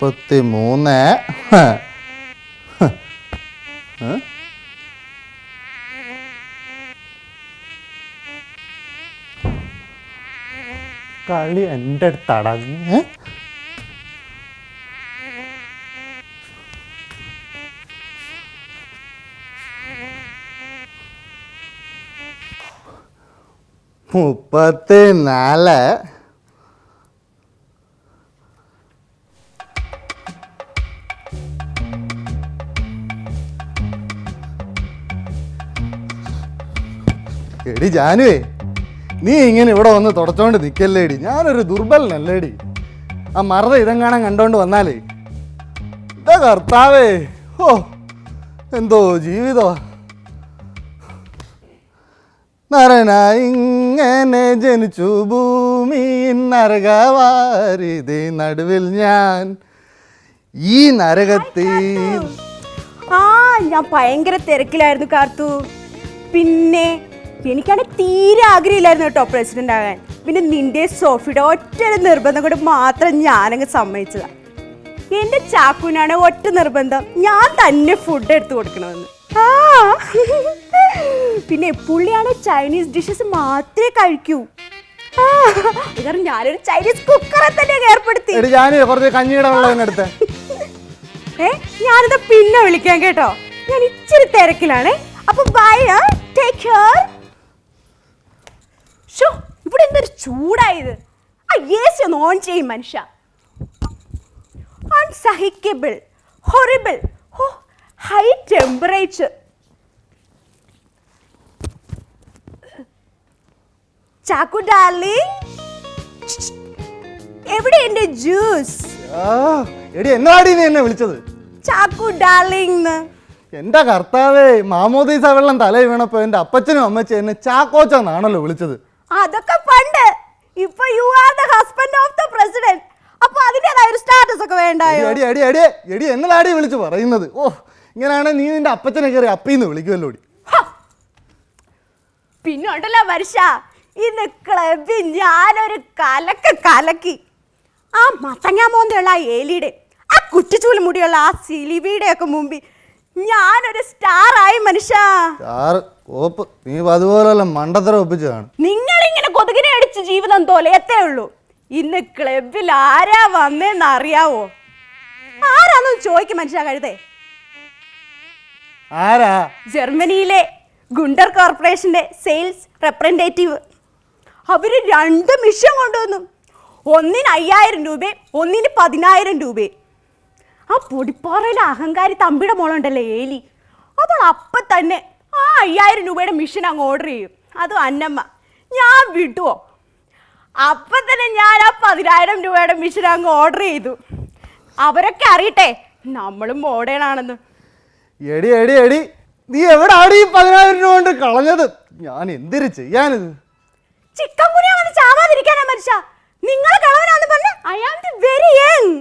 മുപ്പത്തി മൂന്ന് കളി എന്റെ അടുത്തടങ്ങ് മുപ്പത്തി നാല് എടി ജാനുവേ നീ ഇങ്ങനെ ഇവിടെ വന്ന് തുടച്ചോണ്ട് നിൽക്കല്ലേടി ഞാനൊരു ദുർബലനല്ലേടി. ആ മറത ഇതെങ്ങാണം കണ്ടോണ്ട് വന്നാലേ. ഇതാ കർത്താവേ ഓ എന്തോ ജീവിതമാ നാരായണ ഇങ്ങനെ ജനിച്ചു ഭൂമി നരകവാരിതി നടുവിൽ ഞാൻ. ഈ നരകത്തിൽ ആ ഞാൻ ഭയങ്കര തിരക്കിലായിരുന്നു കാർത്തു. പിന്നെ എനിക്കാണെങ്കിൽ തീരെ ആഗ്രഹമില്ലായിരുന്നു കേട്ടോ പ്രസിഡന്റ് ആകാൻ. പിന്നെ നിന്റെ സോഫിയുടെ ഒറ്റ നിർബന്ധം കൊണ്ട് മാത്രം ഞാനങ്ങ് സമ്മതിച്ചതാ. എന്റെ ചാക്കുവിനാണ് ഒറ്റ നിർബന്ധം. ഞാൻ തന്നെ ഫുഡ് എടുത്തു കൊടുക്കണമെന്ന്. ആ. പിന്നെ പുള്ളിയാണ് ചൈനീസ് ഡിഷസ് മാത്രമേ കഴിക്കൂ. കാരണം ഞാനൊരു ചൈനീസ് കുക്കറെ തന്നെ ഏർപ്പെടുത്തി. ജാനുവേ കുറച്ച് കഞ്ഞിയുടെ വെള്ളം ഇങ്ങെടുത്ത് ഏ ഞാനിത് പിന്നെ വിളിക്കാൻ കേട്ടോ. ഞാൻ ഇച്ചിരി തിരക്കിലാണ്. അപ്പൊ ബൈ ടേക്ക് കെയർ ഷോ ഇവിടെ എന്തൊരു ചൂടായത് ആ എ സി ഒന്ന് ഓൺ ചെയ്യും മനുഷ്യ. അൺസഹിക്കബിൾ ഹൊറിബിൾ ഓ ഹൈ ടെമ്പറേച്ചർ ചാക്കു ഡാർലിംഗ് എവിടെ എന്റെ ജ്യൂസ് എടി എന്നാടി നീ എന്നെ വിളിച്ചത്? ചാക്കു ഡാർലിംഗ് എന്താ കർത്താവേ മാമോദീസ വെള്ളം തലയിൽ വീണപ്പോ എന്റെ അപ്പച്ചനും അമ്മച്ചും എന്നെ ചാക്കോച്ചെന്നാണല്ലോ വിളിച്ചത്. അതൊക്കെ പണ്ട് ഇപ്പൊ you are the husband of the president അപ്പൊ അതിന്റേതായ ഒരു സ്റ്റാറ്റസ് ഒക്കെ വേണ്ടായോ? എടി എടി എടി എടി എന്നതാടി വിളിച്ച് പറയുന്നത്? ഓ ഇങ്ങനെയാണ് നീ നിന്റെ അപ്പച്ചനെ കയറി അപ്പീന്ന് വിളിക്കുമല്ലോ പിന്നോട്ടല്ല വർഷ ഇന്ന് ക്ലബിൽ ഞാനൊരു കലക്ക് കലക്കി. ആ മത്തങ്ങാ മോന്തയുള്ള ആ ഏലിയുടെ ആ കുറ്റിച്ചൂൽ മുടിയുള്ള ആ സിലിവിയുടെ ഒക്കെ മുമ്പിൽ ഞാനൊരു സ്റ്റാർ ആയി മനുഷ്യ കോപ്പ് നീ ഇപ്പൊ അതുപോലെയല്ല മണ്ടത്തരം നിങ്ങൾ നിങ്ങളിങ്ങനെ കൊതുകിനെ അടിച്ച് ജീവിതം തോലയത്തേ ഉള്ളൂ. ഇന്ന് ക്ലബിൽ ആരാ വന്നേന്ന് അറിയാവോ? ആരാന്ന് ചോദിക്കും മനുഷ്യ കഴുതേ. ആരാ? ജർമ്മനിയിലെ ഗുണ്ടർ കോർപ്പറേഷന്റെ സെയിൽസ് റെപ്രസെന്റേറ്റീവ്. അവർ രണ്ട് മിഷൻ കൊണ്ടുവന്നു. ഒന്നിന് അയ്യായിരം രൂപയും ഒന്നിന് പതിനായിരം രൂപയും. ആ പൊടിപ്പാറയിലെ അഹങ്കാരി തമ്പിയുടെ മോളുണ്ടല്ലേ ഏലി. അപ്പോൾ അപ്പം തന്നെ ആ അയ്യായിരം രൂപയുടെ മിഷൻ അങ്ങ് ഓർഡർ ചെയ്യും. അതും അന്നമ്മ ഞാൻ വിട്ടുവോ അപ്പം തന്നെ ഞാൻ ആ പതിനായിരം രൂപയുടെ മിഷൻ അങ്ങ് ഓർഡർ ചെയ്തു. അവരൊക്കെ അറിയട്ടെ നമ്മളും മോഡേൺ ആണെന്ന്. എടി എടി എടി നീ എവിടെ ആടി ഈ പതിനായിരം രൂപ കൊണ്ട് കളഞ്ഞത്? ഞാൻ എന്തിനു ചെയ്യാനിത്? ചിക്കൻ കുനിയാ വന്ന് ചാവാതിരിക്കാനാ മനുഷ്യ. നിങ്ങൾ കളവനാന്ന് പറഞ്ഞ I am the very young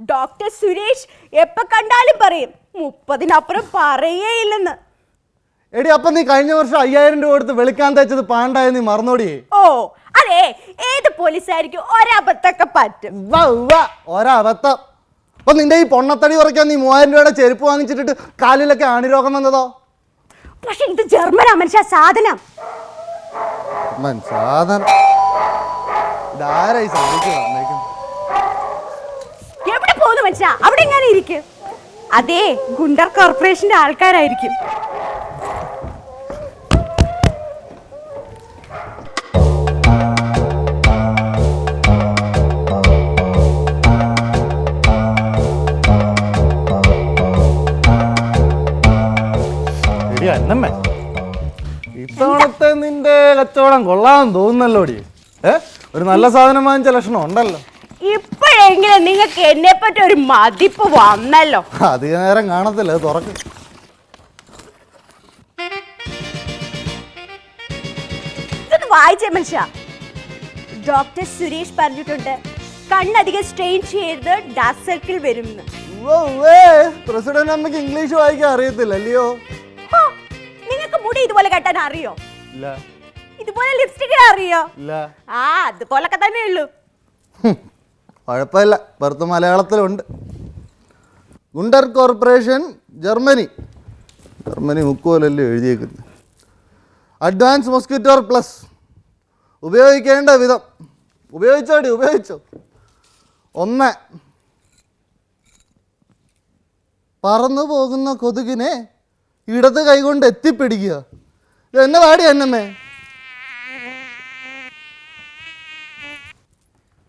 doctor Suresh എപ്പ കണ്ടാലും പറയും മുപ്പതിനപ്പുറം പറയേ ഇല്ലെന്ന് എടി അപ്പൊ നീ കഴിഞ്ഞ വർഷം അയ്യായിരം രൂപ കൊടുത്ത് വെളുക്കാൻ തയ്ച്ചത് പാണ്ടായ നീ മറന്നോടി ഓ അതെ ഏത് പോലീസായിരിക്കും ഒരബത്തൊക്കെ പറ്റും. ഒരബദ്ധം. അപ്പൊ നിന്റെ ഈ പൊണ്ണത്തടി കുറയ്ക്കാൻ നീ മൂവായിരം രൂപയുടെ ചെരുപ്പ് വാങ്ങിച്ചിട്ടിട്ട് കാലിലൊക്കെ ആണിരോഗം വന്നതോ? പക്ഷെ ഇത് ജർമ്മനാ മനുഷ്യ സാധനം. മനുഷ്യ സാധനം. ഇതാരായി സാധിക്കുക പോകുന്നു മനുഷ്യ അവിടെ എങ്ങനെ ഇരിക്കും? അതെ ഗുണ്ടർ കോർപ്പറേഷന്റെ ആൾക്കാരായിരിക്കും. ഇത്തവണത്തെ നിന്റെ കച്ചവടം കൊള്ളാമെന്ന് തോന്നുന്നല്ലോടി? ഏ? ഒരു നല്ല സാധനം വാങ്ങിച്ച ലക്ഷണം ഉണ്ടല്ലോ. ഇപ്പോഴെങ്കിലും നിങ്ങൾക്ക് എന്നെ പറ്റി ഒരു മതിപ്പ് വന്നല്ലോ. അധിക നേരം കാണത്തില്ല അത് തുറക്ക്. ഇതൊന്ന് വായിച്ചേ മനുഷ്യ. ഡോക്ടർ സുരേഷ് പറഞ്ഞിട്ടുണ്ട് കണ്ണധികം സ്ട്രെയിൻ ചെയ്ത് ഡാർക്ക് സർക്കിൾ വരുമെന്ന് പ്രസിഡന്റ് അമ്മയ്ക്ക് ഇംഗ്ലീഷ് വായിക്കാൻ അറിയത്തില്ല അല്ലയോ? ഹോ, നിങ്ങൾക്ക് മുടി ഇതുപോലെ കെട്ടാൻ അറിയോ? ഇല്ല. ഇതുപോലെ ലിപ്സ്റ്റിക് അറിയോ? ഇല്ല. ആ അതുപോലൊക്കെ തന്നെ ഉള്ളൂ കുഴപ്പമില്ല. പുറത്ത് മലയാളത്തിലുണ്ട്. Gunter corporation Germany. ജർമ്മനി മുക്കുപോലല്ലേ എഴുതിയേക്കുന്നത്. Advance mosquito plus. ഉപയോഗിക്കേണ്ട വിധം. ഉപയോഗിച്ചോടി ഉപയോഗിച്ചോ? ഒന്ന്. പറന്നു പോകുന്ന കൊതുകിനെ ഇടത് കൈകൊണ്ട് എത്തിപ്പിടിക്കുക. എന്നെ പാടി എന്നമ്മേ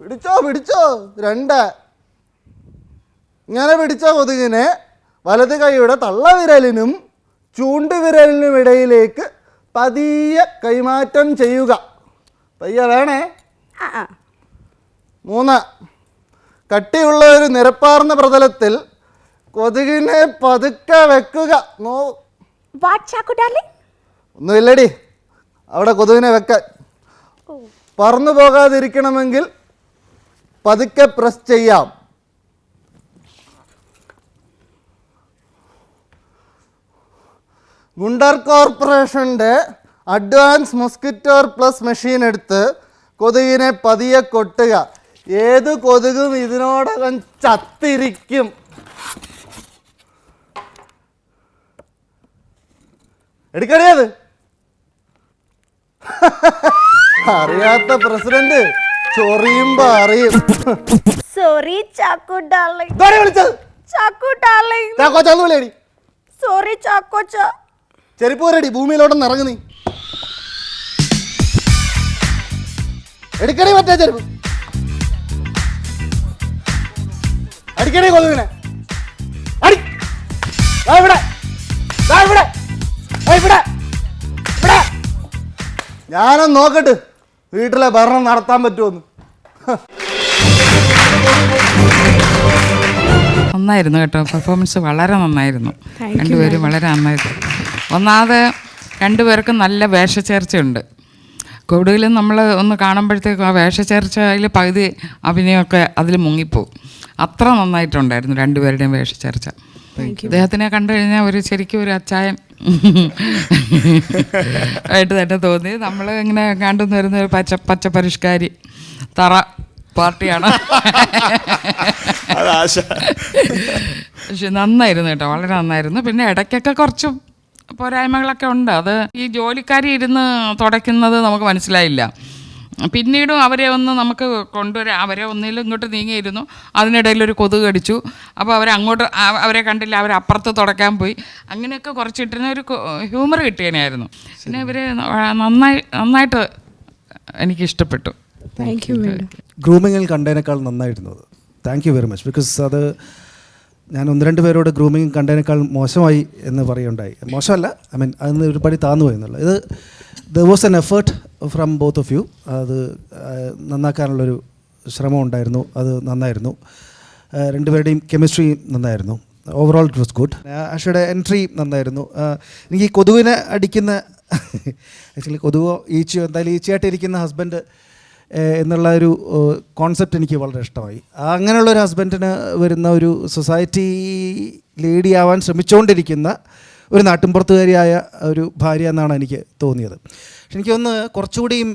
പിടിച്ചോ പിടിച്ചോ. രണ്ട്. ഇങ്ങനെ പിടിച്ച കൊതുകിനെ വലത് കൈയുടെ തള്ളവിരലിനും ചൂണ്ടുവിരലിനും ഇടയിലേക്ക് പതിയെ കൈമാറ്റം ചെയ്യുക. പയ്യ വേണേ? മൂന്ന്. കട്ടിയുള്ള ഒരു നിരപ്പാർന്ന പ്രതലത്തിൽ കൊതുകിനെ പതുക്കെ വെക്കുക. നോ. ഒന്നുമില്ലടി. അവിടെ കൊതുകിനെ വെക്കാൻ പറന്നു പോകാതിരിക്കണമെങ്കിൽ പതുക്കെ പ്രസ് ചെയ്യാം. ഗുണ്ടർ കോർപ്പറേഷന്റെ അഡ്വാൻസ് മൊസ്കിറ്റോർ പ്ലസ് മെഷീൻ എടുത്ത് കൊതുകിനെ പതിയെ കൊട്ടുക. ഏത് കൊതുകും ഇതിനോടകം ചത്തിരിക്കും. എടുക്കണേത് അറിയാത്ത പ്രസിഡന്റ് ചൊറിയുമ്പോ പറയും. സോറി ചാക്കു ഡാർലിംഗ് ഇതാരെ വിളിച്ചത്? ചാക്കു ഡാർലിംഗ് ചാക്കോച്ചാന്ന് വിളിയടി സോറി ചാക്കോച്ച ചെരുപ്പ് വരടി ഭൂമിയിലോട്ടൊന്ന് ഇറങ്ങു നീ. എടുക്കണേ മറ്റേ ചെരുപ്പ്. അടിക്കണേ കൊതുകിനെ. അടി. ദാ ഇവിടെ. ദാ ഇവിടെ. ദാ ഇവിടെ. ഇവിടെ. ഞാനൊന്ന് നോക്കട്ടെ. വീട്ടിലെ ഭരണം നടത്താൻ പറ്റുമെന്ന് നന്നായിരുന്നു കേട്ടോ. പെർഫോമൻസ് വളരെ നന്നായിരുന്നു. രണ്ടുപേരും വളരെ നന്നായിരുന്നു. ഒന്നാമത് രണ്ടുപേർക്കും നല്ല വേഷച്ചേർച്ചയുണ്ട്. കൂടുതലും നമ്മൾ ഒന്ന് കാണുമ്പോഴത്തേക്കും ആ വേഷച്ചേർച്ചയിൽ പകുതി അഭിനയമൊക്കെ അതിൽ മുങ്ങിപ്പോവും. അത്ര നന്നായിട്ടുണ്ടായിരുന്നു രണ്ടുപേരുടെയും വേഷച്ചേർച്ച. അദ്ദേഹത്തിനെ കണ്ടു കഴിഞ്ഞാൽ ഒരു ശരിക്കും ഒരു അച്ചായൻ ആയിട്ട് തന്നെ തോന്നി. നമ്മൾ ഇങ്ങനെ കണ്ടു വരുന്ന ഒരു പച്ച പച്ച പരിഷ്കാരി തറ പാർട്ടിയാണ്. പക്ഷെ നന്നായിരുന്നു കേട്ടോ വളരെ നന്നായിരുന്നു. പിന്നെ ഇടയ്ക്കൊക്കെ കുറച്ച് പോരായ്മകളൊക്കെ ഉണ്ട്. അത് ഈ ജോലിക്കാരി ഇരുന്ന് തുടയ്ക്കുന്നത് നമുക്ക് മനസ്സിലായില്ല. പിന്നീടും അവരെ ഒന്ന് നമുക്ക് കൊണ്ടുവരാം അവരെ ഒന്നിലും ഇങ്ങോട്ട് നീങ്ങിയിരുന്നു. അതിനിടയിൽ ഒരു കൊതുക് കടിച്ചു. അപ്പോൾ അവരെ അങ്ങോട്ട് അവരെ കണ്ടില്ല അവർ അപ്പുറത്ത് തുടക്കാൻ പോയി. അങ്ങനെയൊക്കെ കുറച്ചിട്ടിരുന്ന ഒരു ഹ്യൂമർ കിട്ടിയനായിരുന്നു പിന്നെ ഇവർ നന്നായി നന്നായിട്ട് എനിക്ക് ഇഷ്ടപ്പെട്ടു ഗ്രൂമിങ്ങിൽ കണ്ടതിനേക്കാൾ നന്നായിരുന്നത്. Thank you very much because അത് ഞാൻ ഒന്ന് രണ്ട് പേരോട് ഗ്രൂമിങ് കണ്ടതിനേക്കാൾ മോശമായി എന്ന് പറയുണ്ടായി മോശമല്ല. ഐ മീൻ അതിന് ഒരു പടി താന്നു പോയി എന്നുള്ളത് ഇത് the was an effort from both of you അത് നന്നാക്കാനുള്ളൊരു ശ്രമം ഉണ്ടായിരുന്നു. അത് നന്നായിരുന്നു. രണ്ടുപേരുടെയും കെമിസ്ട്രി നന്നായിരുന്നു. ഓവറോൾ ഇറ്റ് വാസ് ഗുഡ് ആഷയുടെ എൻട്രി നന്നായിരുന്നു. എനിക്ക് ഈ കൊതുവിനെ അടിക്കുന്ന ആക്ച്വലി കൊതുവോ ഈച്ചയോ എന്തായാലും ഈച്ചയായിട്ട് ഇരിക്കുന്ന ഹസ്ബൻഡ് എന്നുള്ള ഒരു കോൺസെപ്റ്റ് എനിക്ക് വളരെ ഇഷ്ടമായി. അങ്ങനെയുള്ള ഒരു ഹസ്ബൻഡിന് വരുന്ന ഒരു സൊസൈറ്റി ലേഡി ആവാൻ ശ്രമിച്ചുകൊണ്ടിരിക്കുന്ന ഒരു നാട്ടിൻപുറത്തുകാരിയായ ഒരു ഭാര്യ എന്നാണ് എനിക്ക് തോന്നിയത്. പക്ഷെ എനിക്കൊന്ന് കുറച്ചുകൂടിയും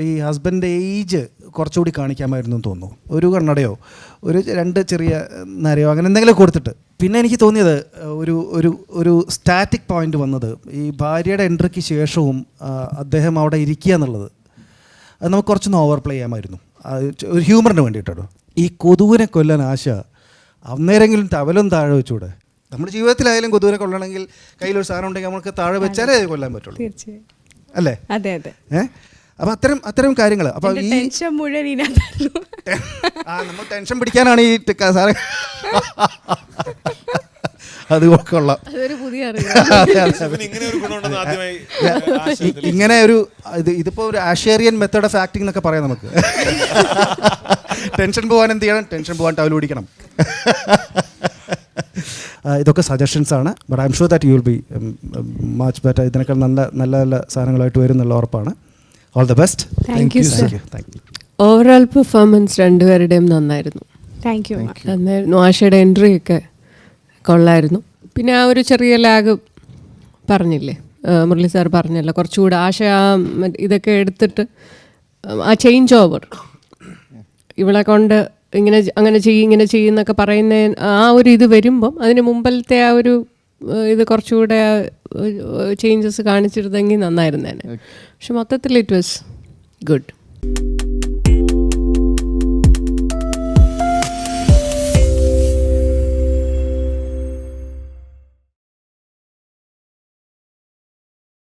ഈ ഹസ്ബൻഡ് ഏജ് കുറച്ചുകൂടി കാണിക്കാമായിരുന്നു എന്ന് തോന്നുന്നു. ഒരു കണ്ണടയോ ഒരു രണ്ട് ചെറിയ നരയോ അങ്ങനെ എന്തെങ്കിലും കൊടുത്തിട്ട്. പിന്നെ എനിക്ക് തോന്നിയത് ഒരു ഒരു ഒരു സ്റ്റാറ്റിക് പോയിന്റ് വന്നത്. ഈ ഭാര്യയുടെ എൻട്രിക്ക് ശേഷവും അദ്ദേഹം അവിടെ ഇരിക്കുക എന്നുള്ളത്. അത് നമുക്ക് കുറച്ചൊന്ന് ഓവർ പ്ലേ ചെയ്യാമായിരുന്നു ഒരു ഹ്യൂമറിന് വേണ്ടിയിട്ടോ ഈ കൊതുവിനെ കൊല്ലാൻ ആശ അന്നേരെങ്കിലും തവലും താഴെ വെച്ചൂടെ? നമ്മുടെ ജീവിതത്തിലായാലും കൊതുവിനെ കൊല്ലണമെങ്കിൽ കയ്യിലൊരു സാധനം ഉണ്ടെങ്കിൽ നമുക്ക് താഴെ വെച്ചാലേ അത് കൊല്ലാൻ പറ്റുള്ളൂ. അല്ലേ? അതെ അതെ. ഏ? അപ്പം അത്തരം അത്തരം കാര്യങ്ങൾ അപ്പൊ ഈ ടെൻഷൻ മുഴുവൻ ആ നമ്മൾ ടെൻഷൻ പിടിക്കാനാണ് ഈ സാറേ. അത് കൊള്ളാം ഇങ്ങനെ ഒരു ഇത് ഇതിപ്പോ ഒരു ആഷേറിയൻ മെത്തേഡ് ഓഫ് ആക്ടിംഗ് എന്നൊക്കെ പറയാം നമുക്ക്. ടെൻഷൻ പോകാൻ എന്ത് ചെയ്യണം? ടെൻഷൻ പോകാൻ ടവൽ പിടിക്കണം ഇതൊക്കെ സജഷൻസ് ആണ്. But I'm sure that you will be much better ഇതിനേക്കാൾ നല്ല നല്ല നല്ല സാധനങ്ങളായിട്ട് വരും എന്നുള്ള ഉറപ്പാണ് all the best thank you sir. Thank you thank you overall performance രണ്ടുപേരുടെയും നന്നായിരുന്നു. താങ്ക് യു നന്നായിരുന്നു. ആശയുടെ എൻട്രി ഒക്കെ കൊള്ളായിരുന്നു. പിന്നെ ആ ഒരു ചെറിയ ലാഗ് പറഞ്ഞില്ലേ? മുരളി സാർ പറഞ്ഞല്ലോ. കുറച്ചുകൂടെ ആശ ആ ഇതൊക്കെ എടുത്തിട്ട് ആ ചേഞ്ച് ഓവർ ഇവളെ കൊണ്ട് ഇങ്ങനെ അങ്ങനെ ചെയ്യും ഇങ്ങനെ ചെയ്യുന്നൊക്കെ പറയുന്ന ആ ഒരു ഇത് വരുമ്പം അതിന് മുമ്പലത്തെ ആ ഒരു ഇത് കുറച്ചുകൂടെ ചേഞ്ചസ് കാണിച്ചിരുന്നെങ്കിൽ നന്നായിരുന്നേനെ. പക്ഷെ മൊത്തത്തിൽ ഇറ്റ് വാസ് ഗുഡ്